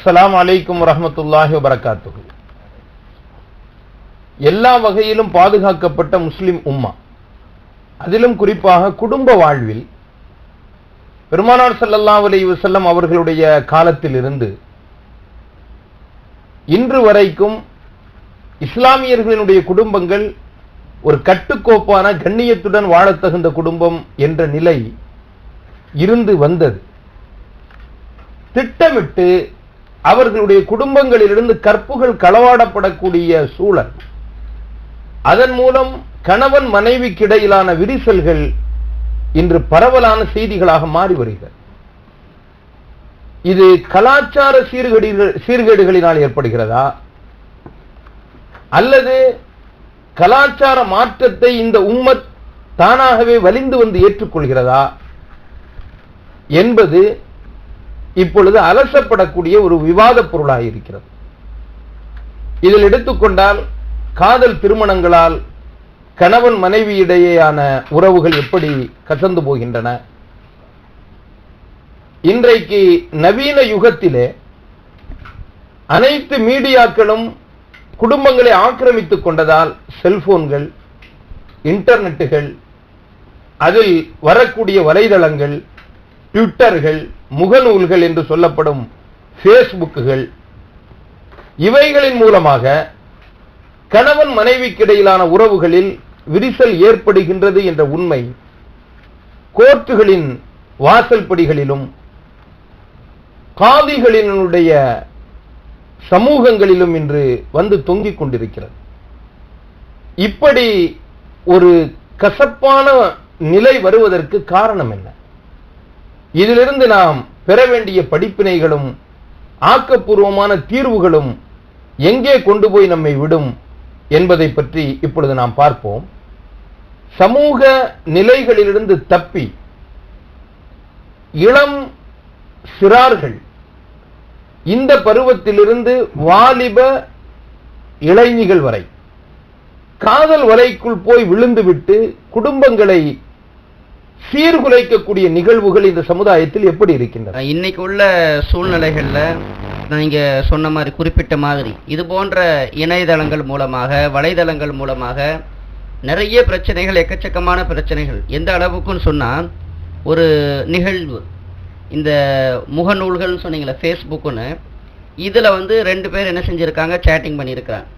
அஸ்லாம் அலைக்கும் வரமத்துல்லாஹி வரகாத்து எல்லா வகையிலும் பாதுகாக்கப்பட்ட முஸ்லிம் உம்மா. அதிலும் குறிப்பாக குடும்ப வாழ்வில் பெருமானார் ஸல்லல்லாஹு அலைஹி வஸல்லம் அவர்களுடைய காலத்தில் இருந்து இன்று வரைக்கும் இஸ்லாமியர்களினுடைய குடும்பங்கள் ஒரு கட்டுக்கோப்பான கண்ணியத்துடன் வாழத்தகுந்த குடும்பம் என்ற நிலை இருந்து வந்தது. திட்டமிட்டு அவர்களுடைய குடும்பங்களிலிருந்து கற்புகள் களவாடப்படக்கூடிய சூழல். அதன் மூலம் கணவன் மனைவிக்கு இடையிலான விரிசல்கள் இன்று பரவலான செய்திகளாக மாறி வருகிறது. இது கலாச்சார சீர்கேடுகள் சீர்கேடுகளினால் ஏற்படுகிறதா? அல்லது கலாச்சார மாற்றத்தை இந்த உம்மத் தானாகவே வலிந்து வந்து ஏற்றுக்கொள்கிறதா? என்பது இப்பொழுது அலசப்படக்கூடிய ஒரு விவாத பொருளாக இருக்கிறது. இதில் எடுத்துக்கொண்டால் காதல் திருமணங்களால் கணவன் மனைவி இடையேயான உறவுகள் எப்படி கசந்து போகின்றன? இன்றைக்கு நவீன யுகத்திலே அனைத்து மீடியாக்களும் குடும்பங்களை ஆக்கிரமித்துக் கொண்டதால் செல்போன்கள் இன்டர்நெட்டுகள் அதில் வரக்கூடிய வலைதளங்கள் ட்விட்டர்கள் முகநூல்கள் என்று சொல்லப்படும் ஃபேஸ்புக்குகள் இவைகளின் மூலமாக கணவன் மனைவிக்கு இடையிலான உறவுகளில் விரிசல் ஏற்படுகின்றது என்ற உண்மை கோர்ட்டுகளின் வாசல்படிகளிலும் காதிகளினுடைய சமூகங்களிலும் இன்று வந்து தொங்கிக் கொண்டிருக்கிறது. இப்படி ஒரு கசப்பான நிலை வருவதற்கு காரணம் என்ன? இதிலிருந்து நாம் பெற வேண்டிய படிப்பினைகளும் ஆக்கப்பூர்வமான தீர்வுகளும் எங்கே கொண்டு போய் நம்மை விடும் என்பதை பற்றி இப்பொழுது நாம் பார்ப்போம். சமூக நிலைகளிலிருந்து தப்பி இளம் சிறார்கள் இந்த பருவத்திலிருந்து வாலிப இளைஞர்கள் வரை காதல் வலைக்குள் போய் விழுந்துவிட்டு குடும்பங்களை சீர்குலைக்கக்கூடிய நிகழ்வுகள் இந்த சமுதாயத்தில் எப்படி இருக்கின்றன? இன்னைக்கு உள்ள சூழ்நிலைகளில் நீங்கள் சொன்ன மாதிரி குறிப்பிட்ட மாதிரி. இது போன்ற இணையதளங்கள் மூலமாக வலைதளங்கள் மூலமாக நிறைய பிரச்சனைகள் எக்கச்சக்கமான பிரச்சனைகள். எந்த அளவுக்குன்னு சொன்னால் ஒரு நிகழ்வு. இந்த முகநூல்கள்னு சொன்னீங்களே ஃபேஸ்புக்குன்னு இதில் வந்து ரெண்டு பேர் என்ன செஞ்சுருக்காங்க? சேட்டிங் பண்ணியிருக்கிறாங்க.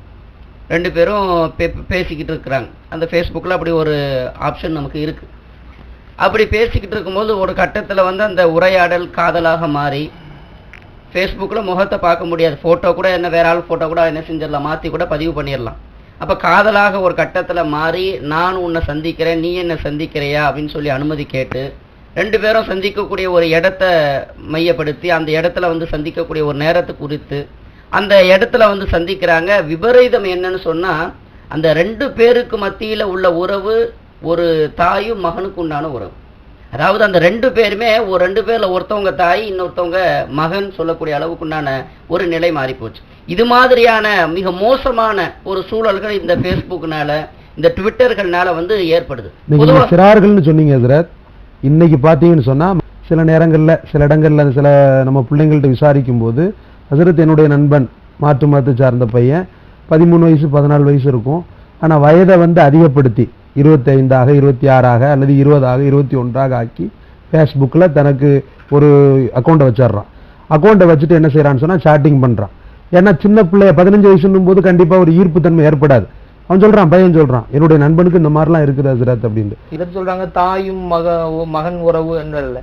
ரெண்டு பேரும் பே பேசிக்கிட்டு இருக்கிறாங்க. அந்த ஃபேஸ்புக்கில் அப்படி ஒரு ஆப்ஷன் நமக்கு இருக்குது அப்படி பேசிக்கிட்டு இருக்கும்போது ஒரு கட்டத்தில் வந்து அந்த உரையாடல் காதலாக மாறி ஃபேஸ்புக்கில் முகத்தை பார்க்க முடியாது. ஃபோட்டோ கூட என்ன வேற ஆள் ஃபோட்டோ கூட என்ன செஞ்சிடலாம். மாற்றி கூட பதிவு பண்ணிடலாம். அப்போ காதலாக ஒரு கட்டத்தில் மாறி நான் உன்னை சந்திக்கிறேன் நீ என்ன சந்திக்கிறையா அப்படின்னு சொல்லி அனுமதி கேட்டு ரெண்டு பேரும் சந்திக்கக்கூடிய ஒரு இடத்த மையப்படுத்தி அந்த இடத்துல வந்து சந்திக்கக்கூடிய ஒரு நேரத்தை குறித்து அந்த இடத்துல வந்து சந்திக்கிறாங்க. விபரீதம் என்னன்னு சொன்னால் அந்த ரெண்டு பேருக்கு மத்தியில் உள்ள உறவு ஒரு தாயும் மகனுக்கு உண்டான உறவு. அதாவது அந்த ரெண்டு பேருமே ஒரு ரெண்டு பேர்ல ஒருத்தவங்க தாய் இன்னொருத்தவங்க மகன் சொல்லக்கூடிய அளவுக்கு உண்டான ஒரு நிலை மாறி போச்சு இது மாதிரியான மிக மோசமான ஒரு சூழல்கள் இந்த ஃபேஸ்புக்னால இந்த ட்விட்டர்கள்னால வந்து ஏற்படுது. சிறார்கள்னு சொன்னீங்க ஹசரத். இன்னைக்கு பார்த்தீங்கன்னு சொன்னா சில நேரங்கள்ல சில இடங்கள்ல சில நம்ம பிள்ளைங்கள்ட்ட விசாரிக்கும் போது ஹசரத் என்னுடைய நண்பன் மாற்று மதத்தை சார்ந்த பையன் பதிமூணு வயசு பதினாலு வயசு இருக்கும். ஆனா வயதை வந்து அதிகப்படுத்தி இருபத்தி ஐந்தாக இருபத்தி ஆறாக அல்லது இருபதாக இருபத்தி ஒன்றாக ஆக்கி ஃபேஸ்புக்கில் தனக்கு ஒரு அக்கௌண்ட்டை வச்சிடுறான். அக்கௌண்ட்டை வச்சுட்டு என்ன செய்றான்னு சொன்னா சாட்டிங் பண்றான். ஏன்னா சின்ன பிள்ளைய பதினஞ்சு வயசுன்னும் போது கண்டிப்பா ஒரு ஈர்ப்பு தன்மை ஏற்படாது. அவன் சொல்றான் பையன் சொல்றான் என்னுடைய நண்பனுக்கு இந்த மாதிரிலாம் இருக்குது ஹசரத் அப்படின்னு இதை சொல்றாங்க தாயும் மக மகன் உறவு என்றல்ல.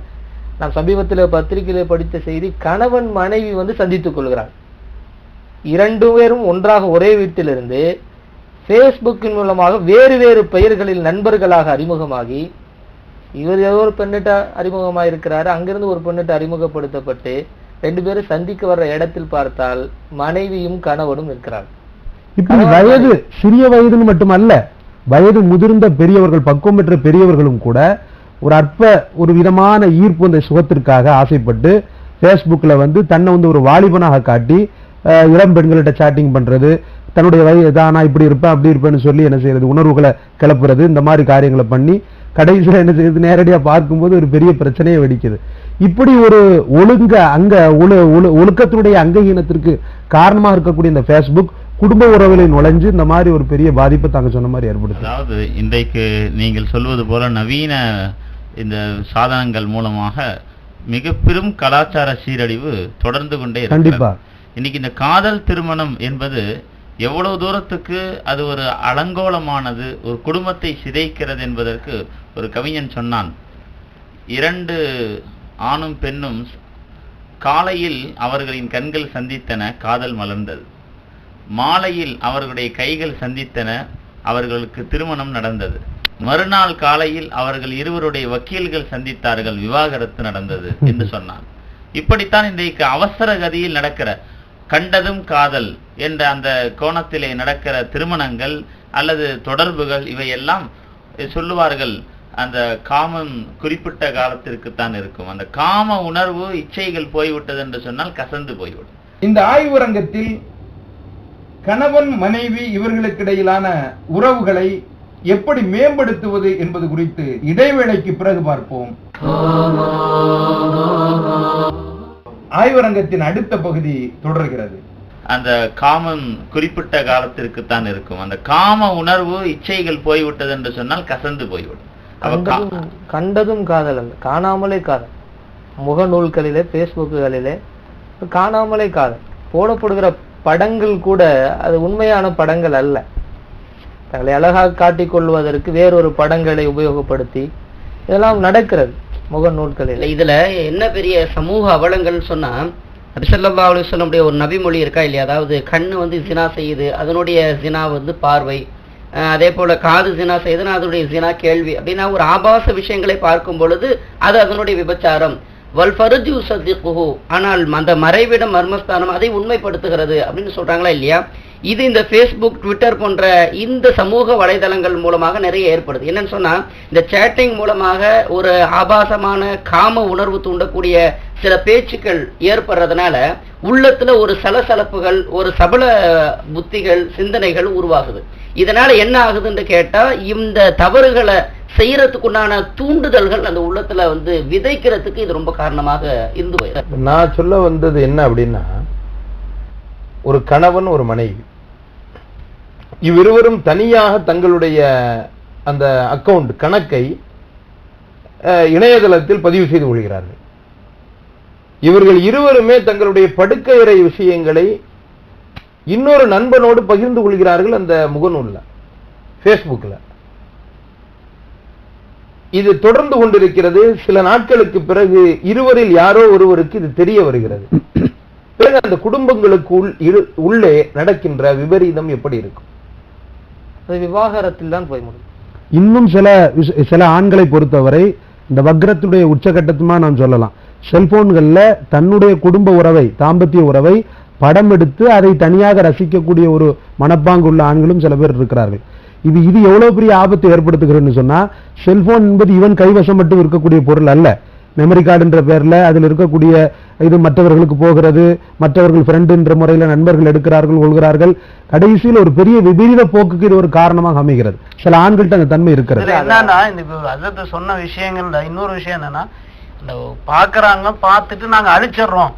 நான் சமீபத்தில் பத்திரிகையில் படித்த செய்தி கணவன் மனைவி வந்து சந்தித்துக் கொள்கிறாங்க இரண்டு பேரும் ஒன்றாக ஒரே வீட்டிலிருந்து ஃபேஸ்புக்கின் மூலமாக வேறு வேறு பெயர்களில் நண்பர்களாக அறிமுகமாகி இவர் ஏதோ ஒரு பெண்ணிட்ட அறிமுகமாக இருக்கிறாரு அங்கிருந்து ஒரு பெண்ணிட்ட அறிமுகப்படுத்தப்பட்டு ரெண்டு பேரும் சந்திக்க வர்ற இடத்தில் பார்த்தால் மனைவியும் கணவனும் இருக்கிறாங்க இப்படி வயது சிறிய வயதுன்னு மட்டுமல்ல வயது முதிர்ந்த பெரியவர்கள் பக்குவம் பெற்ற பெரியவர்களும் கூட ஒரு அற்ப ஒரு விதமான ஈர்ப்பு அந்த சுகத்திற்காக ஆசைப்பட்டு ஃபேஸ்புக்ல வந்து தன்னை வந்து ஒரு வாலிபனாக காட்டி இளம் பெண்கள்கிட்ட சேட்டிங் பண்றது. தன்னுடைய வயது தான் நான் இப்படி இருப்பேன் அப்படி இருப்பேன்னு சொல்லி என்ன செய்யறது? உணர்வுகளை கிளப்புறது. இந்த மாதிரி காரியங்களை பண்ணி கடைசியில் என்ன செய்யுது நேரடியா பார்க்கும்போது ஒரு பெரிய பிரச்சனையே வெடிக்குது. இப்படி ஒரு ஒழுங்க அங்க ஒழு ஒழு- ஒழுக்கத்தினுடைய அங்கஹீனத்திற்கு காரணமா இருக்கக்கூடிய இந்த ஃபேஸ்புக் குடும்ப உறவுகளை நுழைஞ்சு இந்த மாதிரி ஒரு பெரிய பாதிப்பை தாங்க சொன்ன மாதிரி ஏற்படுத்து அதாவது இன்றைக்கு நீங்கள் சொல்வது போல நவீன இந்த சாதனங்கள் மூலமாக மிக பெரும் கலாச்சார சீரழிவு தொடர்ந்து கொண்டே. கண்டிப்பா. இன்னைக்கு இந்த காதல் திருமணம் என்பது எவ்வளவு தூரத்துக்கு அது ஒரு அலங்கோலமானது ஒரு குடும்பத்தை சிதைக்கிறது என்பதற்கு ஒரு கவிஞன் சொன்னான். இரண்டு ஆணும் பெண்ணும் காலையில் அவர்களின் கண்கள் சந்தித்தன காதல் மலர்ந்தது. மாலையில் அவர்களுடைய கைகள் சந்தித்தன அவர்களுக்கு திருமணம் நடந்தது. மறுநாள் காலையில் அவர்கள் இருவருடைய வக்கீல்கள் சந்தித்தார்கள் விவாகரத்து நடந்தது என்று சொன்னான். இப்படித்தான் இன்றைக்கு அவசர கதியில் நடக்கிற கண்டதும் காதல் என்ற அந்த கோணத்திலே நடக்கிற திருமணங்கள் அல்லது தொடர்புகள் இவையெல்லாம் சொல்லுவார்கள். அந்த காமம் குறிப்பிட்ட காலத்திற்குத்தான் இருக்கும். அந்த காம உணர்வு இச்சைகள் போய்விட்டது என்று சொன்னால் கசந்து போய்விடும். இந்த ஆய்வரங்கத்தில் கணவன் மனைவி இவர்களுக்கிடையிலான உறவுகளை எப்படி மேம்படுத்துவது என்பது குறித்து இடைவேளைக்கு பிறகு பார்ப்போம். ஆய்வரங்கத்தின் அடுத்த பகுதி தொடர்கிறது. அந்த காமம் குறிப்பிட்ட காலத்திற்குத்தான் இருக்கும். அந்த காம உணர்வு இச்சைகள் போய்விட்டது என்று சொன்னால் கசந்து போய்விடும். கண்டதும் காதல் அல்ல. காணாமலே காதல். முகநூல்களிலே பேஸ்புக்குகளிலே காணாமலே காதல். போடப்படுகிற படங்கள் கூட அது உண்மையான படங்கள் அல்ல. தங்களை அழகாக காட்டிக் கொள்வதற்கு வேறொரு படங்களை உபயோகப்படுத்தி இதெல்லாம் நடக்கிறது. முகநூல்களில். இதில் என்ன பெரிய சமூக அவலங்கள் சொன்னால் நபிசல்லா அலுவலமுடைய ஒரு நபிமொழி இருக்கா இல்லையா? அதாவது கண்ணு வந்து ஜினா செய்யுது அதனுடைய ஜினா வந்து பார்வை. அதே போல் காது ஜினா செய்யுதுன்னா அதனுடைய ஜினா கேள்வி. அப்படின்னா ஒரு ஆபாச விஷயங்களை பார்க்கும் பொழுது அது அதனுடைய விபச்சாரம். வல் ஃபருஜு ஆனால் அந்த மறைவிட மர்மஸ்தானம் அதை உண்மைப்படுத்துகிறது அப்படின்னு சொல்கிறாங்களா இல்லையா? இது இந்த ஃபேஸ்புக் ட்விட்டர் போன்ற இந்த சமூக வலைதளங்கள் மூலமாக நிறைய ஏற்படுது. என்னன்னு சொன்னா இந்த சேட்டிங் மூலமாக ஒரு ஆபாசமான காம உணர்வு தூண்டக்கூடிய சில பேச்சுக்கள் ஏற்படுறதுனால உள்ளத்துல ஒரு சலசலப்புகள் ஒரு சபல புத்திகள் சிந்தனைகள் உருவாகுது. இதனால என்ன ஆகுதுன்னு கேட்டா இந்த தவறுகளை செய்யறதுக்குண்டான தூண்டுதல்கள் அந்த உள்ளத்துல வந்து விதைக்கிறதுக்கு இது ரொம்ப காரணமாக இருந்து நான் சொல்ல வந்தது என்ன அப்படின்னா ஒரு கணவன் ஒரு மனைவி. இவ்விருவரும் தனியாக தங்களுடைய அந்த அக்கவுண்ட் கணக்கை இணையதளத்தில் பதிவு செய்து கொள்கிறார்கள். இவர்கள் இருவருமே தங்களுடைய படுக்கையறை விஷயங்களை இன்னொரு நண்பனோடு பகிர்ந்து கொள்கிறார்கள் அந்த முகநூல்ல ஃபேஸ்புக்கில் இது தொடர்ந்து கொண்டிருக்கிறது. சில நாட்களுக்கு பிறகு இருவரில் யாரோ ஒருவருக்கு இது தெரிய வருகிறது. பிறகு அந்த குடும்பங்களுக்குள் இரு- உள்ளே நடக்கின்ற விபரீதம் எப்படி இருக்கும்? அது விவாகரத்தில் தான் போய் முடியும். இன்னும் சில சில ஆண்களை பொறுத்தவரை இந்த வக்ரத்துடைய உச்சகட்டத்துமா நான் சொல்லலாம். செல்போன்களில் தன்னுடைய குடும்ப உறவை தாம்பத்திய உறவை படம் எடுத்து அதை தனியாக ரசிக்கக்கூடிய ஒரு மனப்பாங்கு உள்ள ஆண்களும் சில பேர் இருக்கிறார்கள். இது இது எவ்வளவு பெரிய ஆபத்தை ஏற்படுத்துகிறேன்னு சொன்னா செல்போன் என்பது இவன் கைவசம் மட்டும் இருக்கக்கூடிய பொருள் அல்ல. மெமரி கார்டுன்ற பேர்ல அதில் இருக்கக்கூடிய இது மற்றவர்களுக்கு போகிறது. மற்றவர்கள் ஃப்ரெண்டுன்ற முறையில நண்பர்கள் எடுக்கிறார்கள் கொள்கிறார்கள். கடைசியில் ஒரு பெரிய விபரீத போக்குக்கு இது ஒரு காரணமாக அமைகிறது. சில ஆண்கள்ட்ட அந்த தன்மை இருக்கிறது. என்னன்னா இந்த சொன்ன விஷயங்கள்ல இன்னொரு விஷயம் என்னன்னா இந்த பாக்குறாங்க பார்த்துட்டு நாங்க அழிச்சிடுறோம்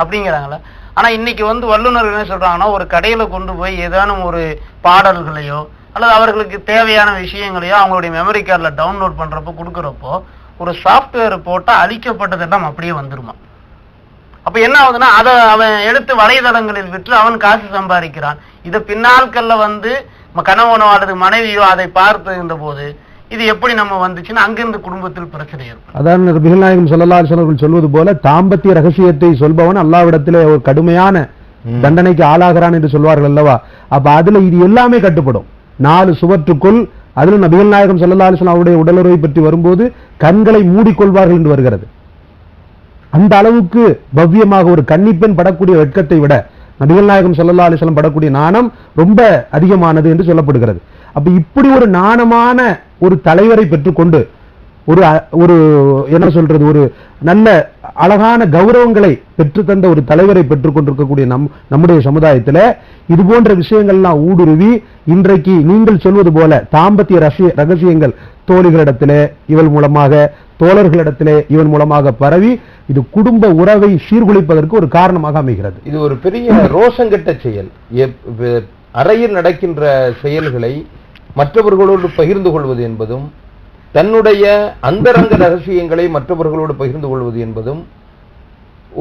அப்படிங்கிறாங்களே ஆனா இன்னைக்கு வந்து வல்லுநர்கள் என்ன சொல்றாங்கன்னா ஒரு கடையில கொண்டு போய் ஏதானும் ஒரு பாடல்களையோ அல்லது அவர்களுக்கு தேவையான விஷயங்களையோ அவங்களுடைய மெமரி கார்டில் டவுன்லோட் பண்றப்போ கொடுக்குறப்போ ஒரு சாஃப்ட்வேர் போட்டா அழிக்கப்பட்டதெல்லாம் அப்படியே வந்துருமா? அப்ப என்ன ஆகுதுன்னா அதை அவன் எடுத்து வலைதளங்களில் விற்று அவன் காசு சம்பாதிக்கிறான். இதை பின்னாட்கள்ல வந்து கணவனோ அல்லது மனைவியோ அதை பார்த்துகின்ற போது இது எப்படி நம்ம வந்துச்சுன்னா அங்கிருந்து குடும்பத்தில் பிரச்சனை ஏற்படும். அதான் நபிகள் நாயகம் ஸல்லல்லாஹு அலைஹி வஸல்லம் சொல்வது போல தாம்பத்திய ரகசியத்தை சொல்பவன் அல்லாஹ்விடத்திலே ஒரு கடுமையான தண்டனைக்கு ஆளாகிறான் என்று சொல்வார்கள் அல்லவா? அப்ப அதுல இது எல்லாமே கட்டுப்படும். நாலு சுவற்றுக்குள் அதுல நபிகள் நாயகம் ஸல்லல்லாஹு அலைஹி அவருடைய உடலுறவை பற்றி வரும்போது கண்களை மூடிக்கொள்வார்கள் என்று வருகிறது. அந்த அளவுக்கு பவ்யமாக ஒரு கன்னிப்பெண் படக்கூடிய வெட்கத்தை விட நபிகள் நாயகம் ஸல்லல்லாஹு அலிஸ்லாம் படக்கூடிய நாணம் ரொம்ப அதிகமானது என்று சொல்லப்படுகிறது. அப்ப இப்படி ஒரு நாணமான ஒரு தலைவரை பெற்றுக்கொண்டு ஒரு ஒரு என்ன சொல்றது ஒரு நல்ல அழகான கௌரவங்களை பெற்றுத்தந்த ஒரு தலைவரை பெற்றுக் கொண்டிருக்கக்கூடிய நம் நம்முடைய சமுதாயத்தில் இது போன்ற விஷயங்கள்லாம் ஊடுருவி இன்றைக்கு நீங்கள் சொல்வது போல தாம்பத்திய ரகசிய ரகசியங்கள் தோழிகளிடத்திலே இவள் மூலமாக தோழர்களிடத்திலே இவன் மூலமாக பரவி இது குடும்ப உறவை சீர்குலைப்பதற்கு ஒரு காரணமாக அமைகிறது. இது ஒரு பெரிய ரோஷங்கெட்ட செயல். அறையில் நடக்கின்ற செயல்களை மற்றவர்களோடு பகிர்ந்து கொள்வது என்பதும் தன்னுடைய அந்தரங்க ரகசியங்களை மற்றவர்களோடு பகிர்ந்து கொள்வது என்பதும்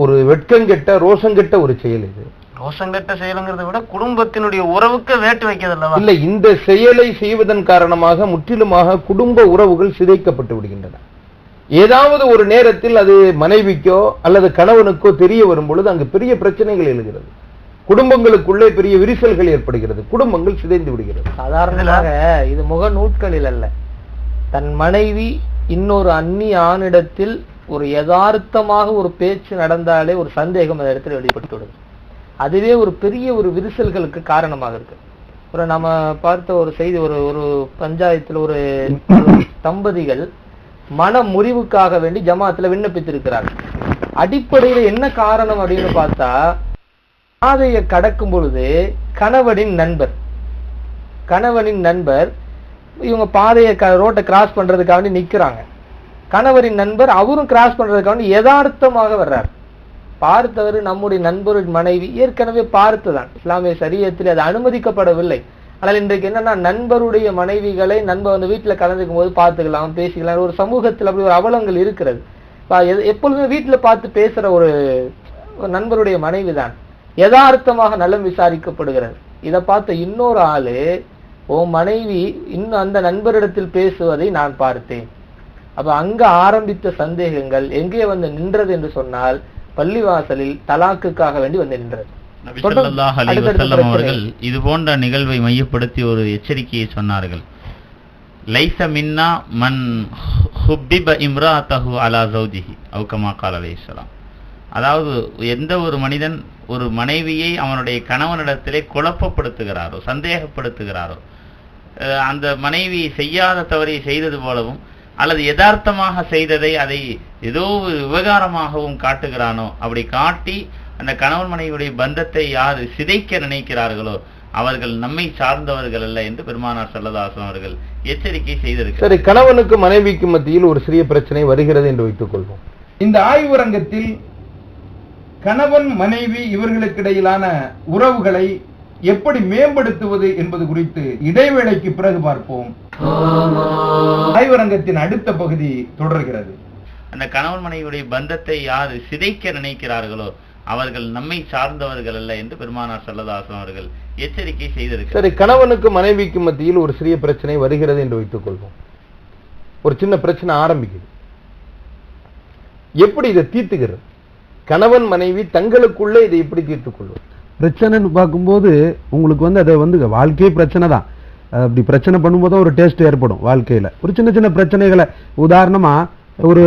ஒரு வெட்கங்கெட்ட ரோஷங்கெட்ட ஒரு செயல் இது. ரோஷங்கட்ட செயலுங்கிறத விட குடும்பத்தினுடைய உறவுக்கு வேட்டு வைக்கிறது இல்லை இந்த செயலை செய்வதன் காரணமாக முற்றிலுமாக குடும்ப உறவுகள் சிதைக்கப்பட்டு விடுகின்றன. ஏதாவது ஒரு நேரத்தில் அது மனைவிக்கோ அல்லது கணவனுக்கோ தெரிய வரும் பொழுது அங்கு பெரிய பிரச்சனைகள் எழுகிறது. குடும்பங்களுக்குள்ளே பெரிய விரிசல்கள் ஏற்படுகிறது. குடும்பங்கள் சிதைந்து விடுகிறது. சாதாரணமாக இது முக நூட்களில் அல்ல. தன் மனைவி இன்னொரு அந்நிய ஆணிடத்தில் ஒரு யதார்த்தமாக ஒரு பேச்சு நடந்தாலே ஒரு சந்தேகம் அந்த இடத்துல வெளிப்பட்டுவிடுது அதுவே ஒரு பெரிய ஒரு விரிசல்களுக்கு காரணமாக இருக்கு. ஒரு நம்ம பார்த்த ஒரு செய்தி ஒரு ஒரு பஞ்சாயத்துல ஒரு தம்பதிகள் மன முறிவுக்காக வேண்டி ஜமாத்துல விண்ணப்பித்திருக்கிறார்கள். அடிப்படையில என்ன காரணம் அப்படின்னு பார்த்தா பாதையை கடக்கும் பொழுது கணவனின் நண்பர் கணவனின் நண்பர் இவங்க பாதையை க ரோட்டை கிராஸ் பண்ணுறதுக்காக நிற்கிறாங்க கணவரின் நண்பர் அவரும் கிராஸ் பண்ணுறதுக்காக யதார்த்தமாக வர்றார். பார்த்தவர் நம்முடைய நண்பரின் மனைவி ஏற்கனவே பார்த்துதான். இஸ்லாமிய சரியத்தில் அது அனுமதிக்கப்படவில்லை. ஆனால் இன்றைக்கு என்னன்னா நண்பருடைய மனைவிகளை நண்பர் வந்து வீட்டில் கலந்துக்கும் போது பார்த்துக்கலாம் பேசிக்கலாம். ஒரு சமூகத்தில் அப்படி ஒரு அவலங்கள் இருக்கிறது. பா- எப்பொழுதுமே வீட்டில் பார்த்து பேசுகிற ஒரு ஒரு நண்பருடைய மனைவி தான் யதார்த்தமாக நலம் விசாரிக்கப்படுகிறது. இதை பார்த்த இன்னொரு ஆளு உன் மனைவி இன்னும் அந்த நண்பரிடத்தில் பேசுவதை நான் பார்த்தேன். அப்ப அங்க ஆரம்பித்த சந்தேகங்கள் எங்கே வந்து நின்றது என்று சொன்னால் பள்ளிவாசலில் தலாக்குக்காக வேண்டி வந்து நின்றது. அவர்கள் இது போன்ற நிகழ்வை மையப்படுத்தி ஒரு எச்சரிக்கையை சொன்னார்கள். லைஸ மின்னா மன் ஹுப்பிப இம்ராஅத்தஹு அலா ஜௌஜிஹி அவு கமா கால அதாவது எந்த ஒரு மனிதன் ஒரு மனைவியை அவனுடைய கணவனிடத்திலே குழப்பப்படுத்துகிறாரோ சந்தேகப்படுத்துகிறாரோ அந்த மனைவி செய்யாத தவறை செய்தது போலவும் அல்லது யதார்த்தமாக செய்ததை அதை ஏதோ ஒரு விவகாரமாகவும் காட்டுகிறானோ அப்படி காட்டி அந்த கணவன் மனைவியுடைய பந்தத்தை யார் சிதைக்க நினைக்கிறார்களோ அவர்கள் நம்மை சார்ந்தவர்கள் அல்ல என்று பெருமானார் சல்லதாசன் அவர்கள் எச்சரிக்கை செய்திருக்கிறார். சரி கணவனுக்கு மனைவிக்கு மத்தியில் ஒரு சிறிய பிரச்சனை வருகிறது என்று வைத்துக் கொள்வோம். இந்த ஆய்வரங்கத்தில் கணவன் மனைவி இவர்களுக்கிடையிலான உறவுகளை எப்படி மேம்படுத்துவது என்பது குறித்து இடைவேளைக்கு பிறகு பார்ப்போம். ஆய்வரங்கத்தின் அடுத்த பகுதி தொடர்கிறது. அந்த கணவன் மனைவியுடைய பந்தத்தை யார் சிதைக்க நினைக்கிறார்களோ அவர்கள் நம்மை சார்ந்தவர்கள் அல்ல என்று பெருமானார் சல்லதாசன் அவர்கள் எச்சரிக்கை செய்திருக்கிறார். சரி கணவனுக்கு மனைவிக்கு மத்தியில் ஒரு சிறிய பிரச்சனை வருகிறது என்று வைத்துக் கொள்வோம். ஒரு சின்ன பிரச்சனை ஆரம்பிக்குது. எப்படி இதை தீர்த்துகிறது கணவன் மனைவி தங்களுக்குள்ளே இதை எப்படி தீர்த்துக் கொள்வது? பிரச்சனைன்னு பார்க்கும்போது உங்களுக்கு வந்து அதை வந்து வாழ்க்கையே பிரச்சனை தான். அப்படி பிரச்சனை பண்ணும்போது தான் ஒரு டேஸ்ட் ஏற்படும் வாழ்க்கையில. ஒரு சின்ன சின்ன பிரச்சனைகளை உதாரணமாக ஒரு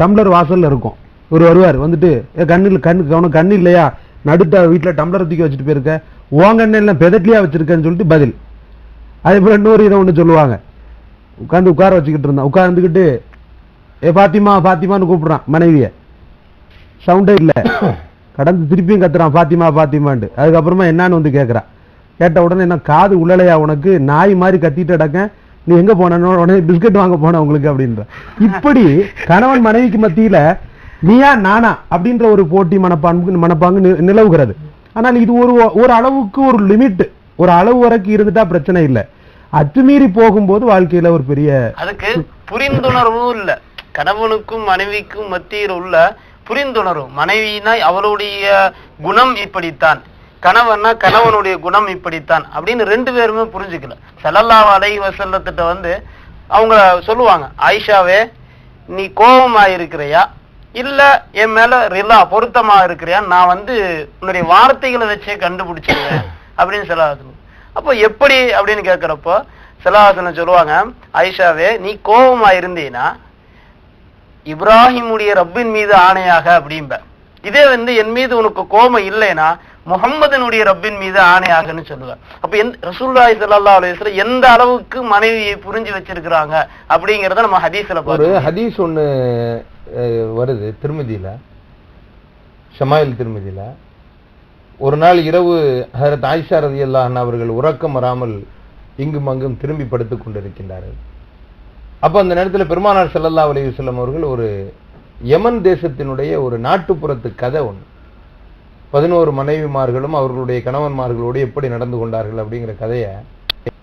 டம்ளர் வாசல்ல இருக்கும். ஒரு வருவார் வந்துட்டு ஏ கண்ணில் கண் கவனம் கண் இல்லையா? நடுத்த வீட்டில் டம்ளர் தூக்கி வச்சுட்டு போயிருக்க. உன் கண்ணு வச்சுருக்கேன்னு சொல்லிட்டு பதில். அதே போல் இன்னொரு இதை ஒன்று சொல்லுவாங்க. உட்காந்து உட்கார வச்சுக்கிட்டு இருந்தான். உட்கார்ந்துக்கிட்டு ஏ பாத்திமா பாத்திமான்னு கூப்பிடுறான் மனைவியை. சவுண்டே இல்லை. கடந்து திருப்பியும் கத்துறான் பாத்திமா பாத்திமாண்டு அதுக்கப்புறமா என்னன்னு வந்து கேட்குறான் கேட்ட உடனே என்ன காது உள்ளலையா உனக்கு? நாய் மாதிரி கத்திட்டு அடக்க நீ எங்க போன உடனே பிஸ்கட் வாங்க போன உங்களுக்கு அப்படின்ற. இப்படி கணவன் மனைவிக்கு மத்தியில நீயா நானா? அப்படின்ற ஒரு போட்டி மனப்பான்பு மனப்பாங்கு நி- நிலவுகிறது. ஆனால் இது ஒரு ஒரு அளவுக்கு ஒரு லிமிட். ஒரு அளவு வரைக்கும் இருந்துட்டா பிரச்சனை இல்லை. அத்துமீறி போகும்போது வாழ்க்கையில ஒரு பெரிய அதுக்கு புரிந்துணர்வும் இல்ல. கணவனுக்கும் மனைவிக்கும் மத்தியில் உள்ள புரிந்துணரும். மனைவினா அவளுடைய குணம் இப்படித்தான். கணவன்னா கணவனுடைய குணம் இப்படித்தான். அப்படின்னு ரெண்டு பேருமே புரிஞ்சுக்கல. ஸல்லல்லாஹு அலை வசல்லத்திட்ட வந்து அவங்க சொல்லுவாங்க ஆயிஷாவே நீ கோபமா இருக்கிறியா? இல்ல என் மேல ரிலா பொருத்தமா இருக்கிறியா? நான் வந்து உன்னுடைய வார்த்தைகளை வச்சே கண்டுபிடிச்சிருவேன். அப்படின்னு சொல்லாது அப்போ எப்படி அப்படின்னு கேட்கிறப்போ சிலவாசனம் சொல்லுவாங்க ஆயிஷாவே நீ கோபமா இருந்தீன்னா இப்ராஹிமுடைய ரப்பின் மீது ஆணையாக அப்படிம்ப. இதே வந்து என் மீது உனக்கு கோபம் இல்லைனா முகம்மதனுடைய ரப்பின் மீது ஆணையாகன்னு சொல்லுவேன் அப்ப எந்த ரசூலுல்லாஹி ஸல்லல்லாஹு அலைஹி வஸல்லம் எந்த அளவுக்கு மனைவியை புரிஞ்சு வச்சிருக்கிறாங்க அப்படிங்கறத நம்ம ஹதீஸ்ல ஒரு ஹதீஸ் ஒண்ணு வருது திருமதியில ஷமாயில் திருமதியில. ஒரு நாள் இரவு ஹரத் ஆயிஷா ரதியல்லாஹன் அவர்கள் உறக்கம் வராமல் இங்கும் அங்கும் திரும்பி படுத்துக் கொண்டிருக்கின்றார்கள். அப்ப அந்த நேரத்தில் பெருமானார் ஸல்லல்லாஹு அலைஹி வஸல்லம் அவர்கள் ஒரு யமன் தேசத்தினுடைய ஒரு நாட்டுப்புறத்து கதை ஒன்று பதினோரு மனைவிமார்களும் அவர்களுடைய கணவன்மார்களோடு எப்படி நடந்து கொண்டார்கள் அப்படிங்கிற கதையை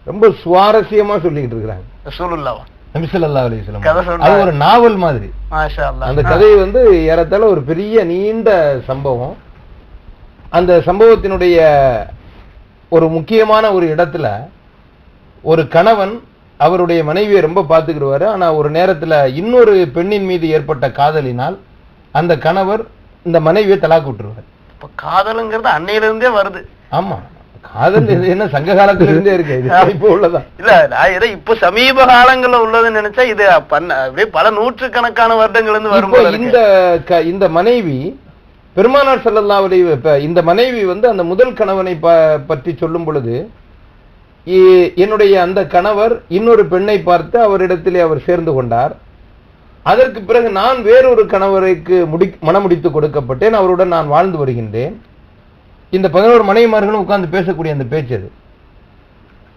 ரொம்ப சுவாரஸ்யமா சொல்லிக்கிட்டு இருக்கிறாங்க. ரசூலுல்லாவா நபி ஸல்லல்லாஹு அலைஹி வஸல்லம் கதை சொல்றாங்க. அது ஒரு நாவல் மாதிரி. அந்த கதை வந்து ஏறத்தாழ ஒரு பெரிய நீண்ட சம்பவம். அந்த சம்பவத்தினுடைய ஒரு முக்கியமான ஒரு இடத்துல ஒரு கணவன் அவருடைய மனைவியை ரொம்ப பார்த்துக்கிடுவாரு. ஆனா ஒரு நேரத்துல இன்னொரு பெண்ணின் மீது ஏற்பட்ட காதலினால் அந்த கணவர் இந்த மனைவியை தலாக்கு விட்டுருவார். இப்ப காதலுங்கிறது அன்னையில இருந்தே வருது. ஆமா. காதல் இது என்ன சங்க காலத்துல இருந்தே இருக்கு. இது இப்போ உள்ளதா இல்ல நான் ஏதோ இப்ப சமீப காலங்கள்ல உள்ளதுன்னு நினைச்சா இது பண்ண அப்படியே பல நூற்றுக்கணக்கான வருடங்கள் இருந்து வரும். இந்த இந்த மனைவி பெருமானார் வ- இப்ப இந்த மனைவி வந்து அந்த முதல் கணவனை பற்றி சொல்லும் பொழுது என்னுடைய அந்த கணவர் இன்னொரு பெண்ணை பார்த்து அவரிடத்திலே அவர் சேர்ந்து கொண்டார். அதற்கு பிறகு நான் வேறொரு கணவருக்கு முடி மனமுடித்து கொடுக்கப்பட்டேன். அவருடன் நான் வாழ்ந்து வருகின்றேன். இந்த பதினோரு மனைவிமார்களும் உட்கார்ந்து பேசக்கூடிய அந்த பேச்சு அது.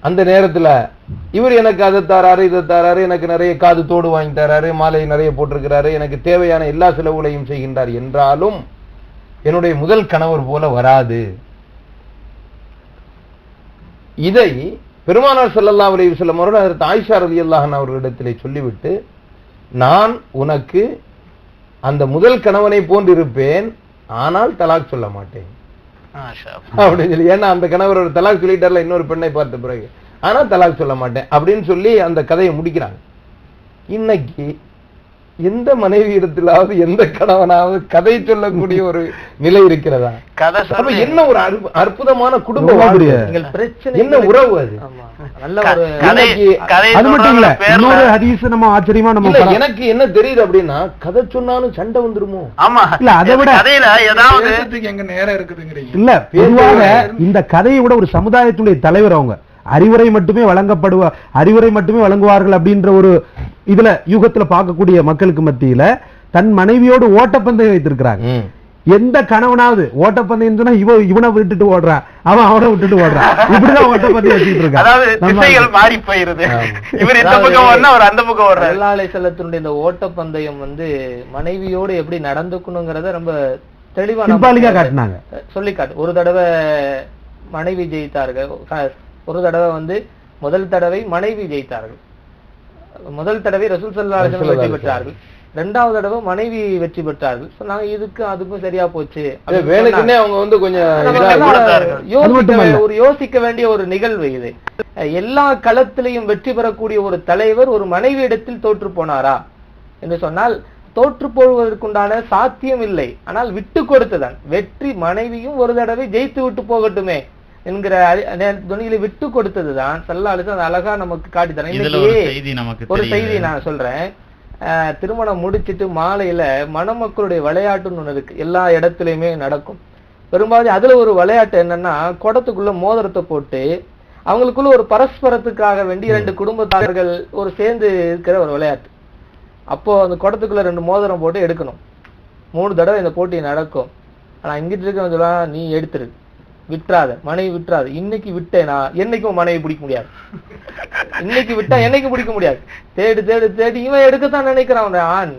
அந்த நேரத்தில் இவர் எனக்கு அதை தாராரு இதை தாராரு எனக்கு நிறைய காது தோடு வாங்கி தராரு மாலை நிறைய போட்டிருக்கிறாரு எனக்கு தேவையான எல்லா செலவுகளையும் செய்கின்றார் என்றாலும் என்னுடைய முதல் கணவர் போல வராது. இதை பெருமானார் ஸல்லல்லாஹு அலைஹி வஸல்லம் அவர்கள் அதற்கு ஆயிஷா ரலியல்லாஹு அன்ஹா அவர்களிடத்திலே சொல்லிவிட்டு நான் உனக்கு அந்த முதல் கணவனை போன்றிருப்பேன் ஆனால் தலாக் சொல்ல மாட்டேன். அப்படின்னு சொல்லி ஏன்னா அந்த கணவர் ஒரு தலாக் சொல்லிட்டார்ல இன்னொரு பெண்ணை பார்த்த பிறகு. ஆனா தலாக் சொல்ல மாட்டேன் அப்படின்னு சொல்லி அந்த கதையை முடிக்கிறாங்க. இன்னைக்கு எந்த மனைவி இடத்திலாவது எந்த கணவனாவது கதை சொல்லக்கூடிய ஒரு நிலை இருக்கிறதா? கதை என்ன ஒரு அற்பு- அற்புதமான குடும்ப வாழ்க்கை. பெரிய- நீங்கள் பிரச்சனை என்ன உறவு அது? எனக்கு என்ன தெரியுது அப்படின்னா கதை சொன்னாலும் சண்டை வந்துருமோ? ஆமா. இல்ல, அதை விட- கதையில ஏதாவது பேசுறதுக்கு எங்க நேரம் இருக்குதுங்கிறீங்க. இல்ல பொதுவாக இந்த கதையை விட ஒரு சமுதாயத்துடைய தலைவர் அவங்க. அறிவுரை மட்டுமே வழங்கப்படுவ அறிவுரை மட்டுமே வழங்குவார்கள் அப்படின்ற ஒரு இதுல யூகத்துல பார்க்கக்கூடிய மக்களுக்கு மத்தியில தன் மனைவியோடு ஓட்டப்பந்தயம் வைத்திருக்கிறாங்க. எந்த கணவனாவது ஓட்டப்பந்தயம் சொன்னா இவ இவனை விட்டுட்டு ஓடுறான் அவன் அவனை விட்டுட்டு ஓடுறான் இப்படிதான் ஓட்டப்பந்தயம் வச்சுட்டு இருக்கான் அதாவது மாறி போயிருது. இவர் இந்த பக்கம் வரணும் அவர் அந்த பக்கம் வர்றாரு வெள்ளாளை செல்லத்தினுடைய இந்த ஓட்டப்பந்தயம் வந்து மனைவியோடு எப்படி நடந்துக்கணுங்கிறத ரொம்ப தெளிவா காட்டினாங்க. சொல்லி காட்டு. ஒரு தடவை மனைவி ஜெயித்தார்கள். ஒரு தடவை வந்து முதல் தடவை மனைவி ஜெயித்தார்கள். முதல் தடவை ரசூல் சல்லா அலிஸ்லாம் வெற்றி பெற்றார்கள். இரண்டாவது தடவை மனைவி வெற்றி பெற்றார்கள். சொன்னாங்க இதுக்கும் அதுக்கும் சரியா போச்சு. சொன்னாங்க. அவங்க வந்து கொஞ்சம் ஒரு யோசிக்க வேண்டிய ஒரு நிகழ்வு இது. எல்லா களத்திலையும் வெற்றி பெறக்கூடிய ஒரு தலைவர் ஒரு மனைவி இடத்தில் தோற்று போனாரா? என்று சொன்னால் தோற்று போவதற்குண்டான சாத்தியம் இல்லை. ஆனால் விட்டு கொடுத்ததான் வெற்றி மனைவியும் ஒரு தடவை ஜெயித்து விட்டு போகட்டுமே. என்கிற துணியில விட்டு கொடுத்ததுதான் சல்லா அலிசன் அது அழகா நமக்கு காட்டி தரேன். ஒரு செய்தி நான் சொல்றேன். திருமணம் முடிச்சிட்டு மாலையில மணமக்களுடைய விளையாட்டுன்னு ஒண்ணு இருக்கு. எல்லா இடத்துலயுமே நடக்கும். பெரும்பாலும் அதுல ஒரு விளையாட்டு என்னன்னா குடத்துக்குள்ள மோதிரத்தை போட்டு அவங்களுக்குள்ள ஒரு பரஸ்பரத்துக்காக வேண்டி ரெண்டு குடும்பத்தார்கள் ஒரு சேர்ந்து இருக்கிற ஒரு விளையாட்டு. அப்போ அந்த குடத்துக்குள்ள ரெண்டு மோதிரம் போட்டு எடுக்கணும். மூணு தடவை இந்த போட்டி நடக்கும். ஆனா இங்கிட்டு சொல்லுவான் நீ எடுத்துரு. விட்டுறாத மனைவி விட்டுறாத. இன்னைக்கு விட்டேனா என்னைக்கும் மனைவி பிடிக்க முடியாது. இன்னைக்கு விட்டா என்னைக்கு பிடிக்க முடியாது. தேடு தேடு தேடி. இவன் எடுக்கத்தான் நினைக்கிறான் ஆண்.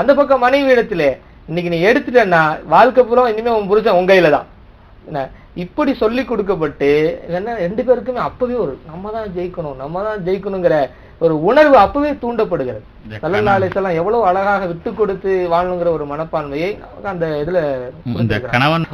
அந்த பக்கம் மனைவி இடத்திலே இன்னைக்கு நீ எடுத்துட்டேன்னா வாழ்க்கை பூரா இனிமே உன் புருஷன் உன் கையில தான். என்ன? இப்படி சொல்லி கொடுக்கப்பட்டு என்ன? ரெண்டு பேருக்குமே அப்பவே ஒரு நம்ம தான் ஜெயிக்கணும் நம்ம தான் ஜெயிக்கணுங்கிற ஒரு உணர்வு அப்பவே தூண்டப்படுகிறது. சல்லல்லா அலிஸ்லாம் எவ்வளவு அழகாக விட்டு கொடுத்து வாழணுங்கிற ஒரு மனப்பான்மையை அந்த இதுல. கணவன்